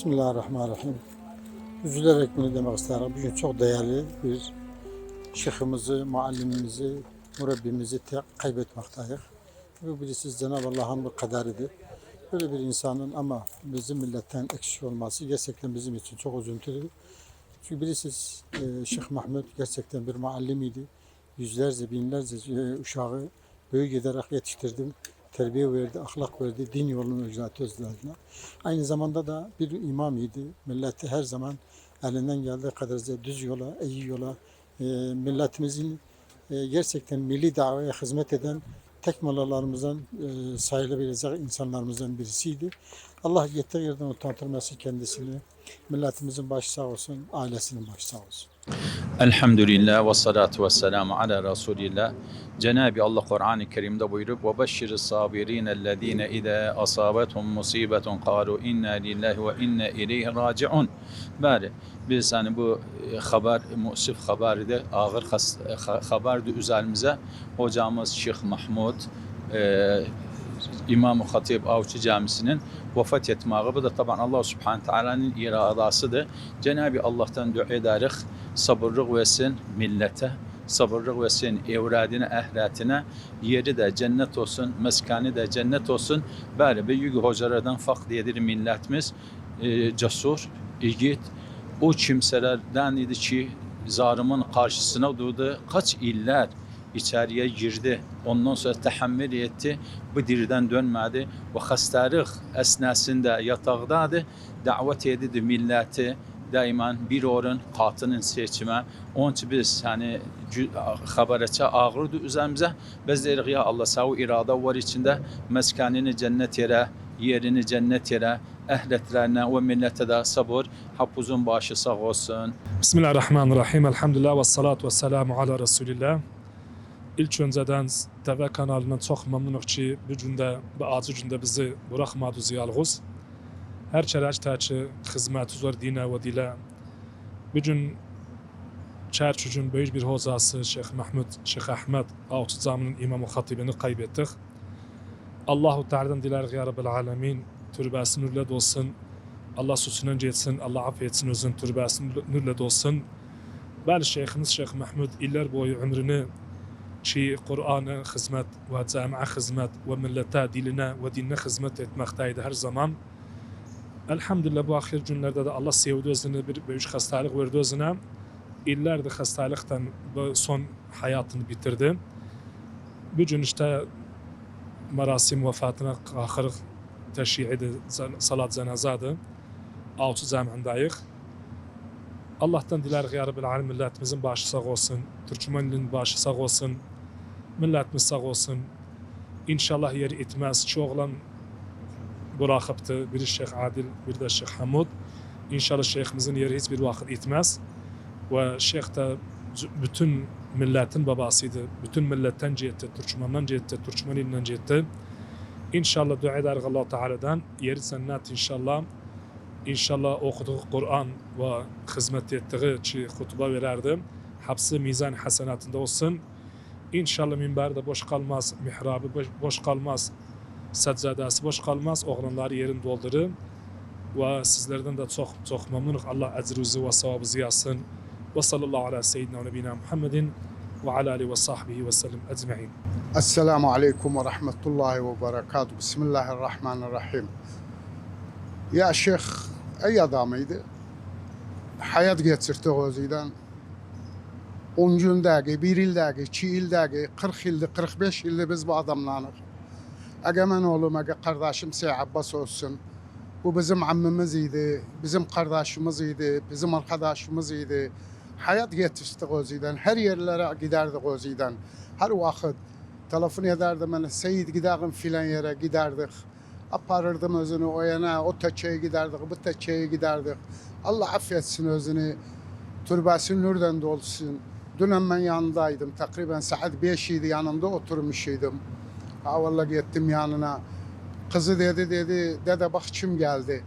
Bismillahirrahmanirrahim. Üzülerek bunu demek isterim. Bugün çok değerli bir şeyhimizi, muallimimizi, Mürebbimizi te- kaybetmekteyiz. Bu birisi Cenab-ı Allah'ın bir kaderidir. Böyle bir insanın ama bizim milletten eksik olması gerçekten bizim için çok üzüntülü. Çünkü birisi e, Şeyh Mahmud gerçekten bir muallimiydi. Yüzlerce, binlerce e, uşağı büyük ederek yetiştirdim. Terbiye verdi, ahlak verdi, din yolunu icraat özlerine. Aynı zamanda da bir imam idi. Milleti her zaman elinden geldiği kadar düz yola, iyi yola, e, milletimizin e, gerçekten milli davaya hizmet eden tek mollalarımızdan e, sayılabilecek insanlarımızdan birisiydi. Allah yeter yerden utandırması kendisini. Milletimizin başı sağ olsun, ailesinin başı sağ olsun. Elhamdülillah ve salatu ve selamu ala Resulillah. Cenab-ı Allah Kur'an-ı Kerim'de buyurup ve beşşir sabirin ellezine ide asabetum musibetun kalu inna lillahi ve inna ileyhi raciun. Bari biz hani bu e, haber, musif haberi de ağır has- e, haberdi üzerimize hocamız Şeyh Mahmud e, İmam-ı Hatip Avcı Camisi'nin vefat etmeği bu da taban Allah Subhanahu Teala'nın iradasıdır. Cenab-ı Allah'tan dua ederiz sabırlık versin millete, sabırlık versin evladine, ehlatine, yeri de cennet olsun, meskani de cennet olsun. Böyle büyük hocalardan farklı edir milletimiz, e, cesur, yiğit. O kimselerden idi ki zalimin karşısına durdu. Kaç iller içeriye girdi. Ondan sonra tahammül etti. Bu dirden dönmedi. Ve hastalık esnasında yatağdadı. Davet edildi milleti daima bir orun qatının seçime. Onun için biz hani haberçe ağırdı üzerimize. Biz deyirik ya Allah sağ irade var içinde meskanini cennet yere, yerini cennet yere, ehletlerine ve millete de sabır, hapuzun başı sağ olsun. Bismillahirrahmanirrahim. Elhamdülillah ve salatu ve selamu ala Resulillah. İlk önceden TV kanalından çok memnunum ki bu günde, bu acı günde bizi bırakmadı ziyalğız. Her çereç terçi hizmet zor dine ve dile. Bugün Çerçucun büyük bir hozası Şeyh Mahmud, Şeyh Ahmet Ağustos Camii'nin imamı hatibini kaybettik. Allahu Teala'dan dilerik ya Rabbil Alemin. Türbesi nurla dolsun. Allah susundan geçsin, Allah affetsin özün türbesi nurla dolsun. Bəli, şeyximiz Şeyx Mahmud illər boyu ömrünü və cəmiə xidmət və millətə, dilinə və dininə xidmət etməkdə hər zaman. Elhamdülillah bu axir günlərdə də Allah sevdi özünü bir böyük xəstəlik verdi özünə. İllərdir xəstəlikdən bu son həyatını bitirdi. Bu gün işte merasim vəfatına axırıq təşyi'idir, salat cənazədir. Avcı cəmiindəyik. Allah'tan dilerik ya Rabbil Alemin milletimizin başı sağ olsun. Türkmenliğin başı sağ olsun. Milletimiz sağ olsun. İnşallah yeri itmez. Çoğulan bırakıptı. Biri Şeyh Adil, bir de Şeyh Hamud. İnşallah şeyhimizin yeri hiçbir vakit itmez. Ve şeyh de bütün milletin babasıydı. Bütün milletten cihetti. Türkmen'den cihetti. Türkmen ilinden cihetti. İnşallah dua ederiz Allah Teala'dan. Yeri cennet inşallah. İnşallah okuduğu Kur'an ve hizmet ettiği ki hutba verirdi. Hapsi mizan hasenatında olsun. İnşallah minberde boş kalmaz, mihrabı boş, boş kalmaz, seccadası boş kalmaz. Oğlanları yerini doldurur. Ve sizlerden de çok çok memnunum. Allah ecruzu ve sevabı yazsın. Ve sallallahu ala seyyidina ve nebina Muhammedin ve ala ve sahbihi ve sellem ecma'in. Esselamu Aleyküm ve Rahmetullahi ve Berekatuhu. Bismillahirrahmanirrahim. Ya Şeyh iyi adamıydı. Hayat geçirdi özüden. 10 gündəki, 1 ildəki, 2 ildəki, 40 ildir, 45 ildir biz bu adamlanır. Egemen oğlum, ege kardeşim Seyh Abbas olsun. Bu bizim ammimiz idi, bizim kardeşimiz idi, bizim arkadaşımız idi. Hayat geçirdik özüden, her yerlere giderdik özüden. Her vakit telefon ederdim bana, Seyit gidelim filan yere giderdik. Aparırdım özünü o yana, o teçeye giderdik, bu teçeye giderdik. Allah affetsin özünü, türbesi nurdan dolsun. Dün ben yanındaydım, takriben saat 5 idi yanında oturmuşydum. Ha vallahi gittim yanına. Kızı dedi dedi, dede bak kim geldi.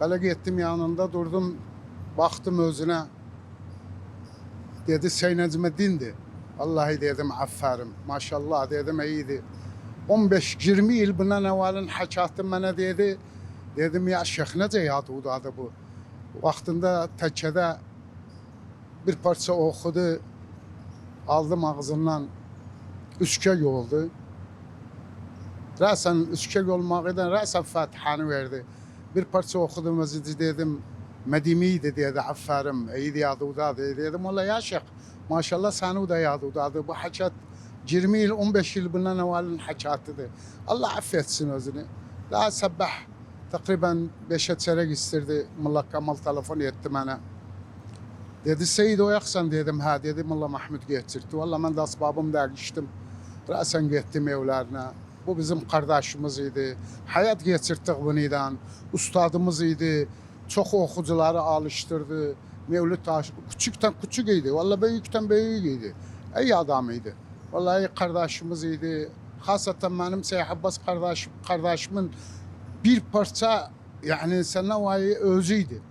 Böyle gittim yanında durdum, baktım özüne. Dedi Hüseyin Necmettin'di. Vallahi dedim aferin, maşallah dedim iyiydi. 15-20 yıl bundan evvelin haçatım bana dedi. Dedim ya Şeyh nece yadudadı bu. Vaktinde tekkede bir parça okudu. Aldım ağzından üçkek oldu. Rəsən üçkek olmağıyla rəsən Fatihanı verdi. Bir parça okudum özü dedim. Medimiydi dedi aferin. İyiydi yadudadı dedim. Ola ya Şeyh maşallah seni da yadudadı. Bu haçat 20 yıl 15 yıl bundan evvelin haçatıdır. Allah affetsin özünü. Daha sabah takriben 5'e çeyrek istirdi. Mullah Kamal telefon etti bana. Dedi Seyid oyaksan dedim ha dedi Mullah Mahmud getirdi. Valla ben de asbabım değiştim. Rasen gittim evlerine. Bu bizim kardeşimiz idi. Hayat geçirttik bundan. Ustadımız idi. Çok okucuları alıştırdı. Mevlüt taş küçükten küçük idi. Valla büyükten büyük idi. İyi adamıydı. Vallahi kardeşimiz idi. Hasatan benim Seyh Abbas kardeşim, kardeşimin bir parça yani sana vay özüydü.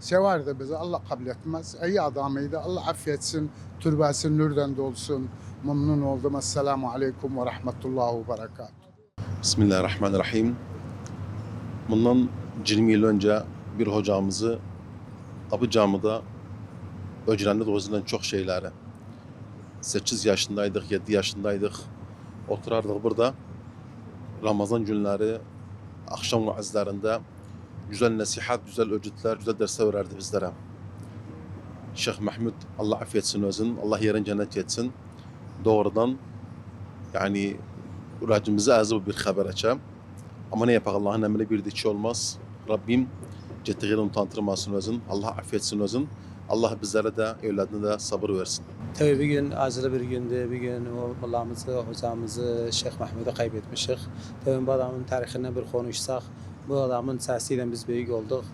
Severdi bizi. Allah kabul etmez. İyi adamıydı. Allah affetsin. Türbesi nurdan dolsun. Memnun oldum. Esselamu Aleyküm ve Rahmetullahi ve Berekatuhu. Bismillahirrahmanirrahim. Bundan 20 yıl önce bir hocamızı Kapı Cami'de öğrendik o yüzden çok şeyleri. 8 yaşındaydık, 7 yaşındaydık. Oturardık burada. Ramazan günleri akşam vaazlarında güzel nasihat, güzel öcütler, güzel dersler verirdi bizlere. Şeyh Mahmud Allah affetsin özün, Allah yerin cennet etsin. Doğrudan yani Racimize azı bir haber açam. Ama ne yapak Allah'ın emri bir dişi olmaz. Rabbim cettiğini utandırmasın özün. Allah affetsin özün. Allah bizlere de evladına da sabır versin. Tabii bir gün acılı bir gündü. Bir gün Allah'ımızı, hocamızı Şeyh Mahmud'u kaybetmişik. Tabii bu adamın tarihinden bir konuşsak, bu adamın sesiyle biz büyük olduk.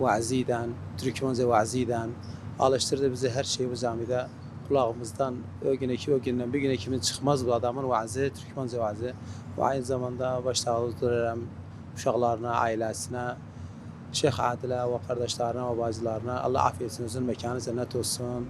Vaaziden, Türkmence vaaziden alıştırdı bizi her şeyi bu camide kulağımızdan o gün iki o günden bir gün ikimiz çıkmaz bu adamın vaazı, Türkmence vaazı. Ve aynı zamanda başta durarım uşaqlarına, ailesine, Şeyh Adil'e ve kardeşlerine ve bacılarına Allah affetsin, uzun mekanı cennet olsun.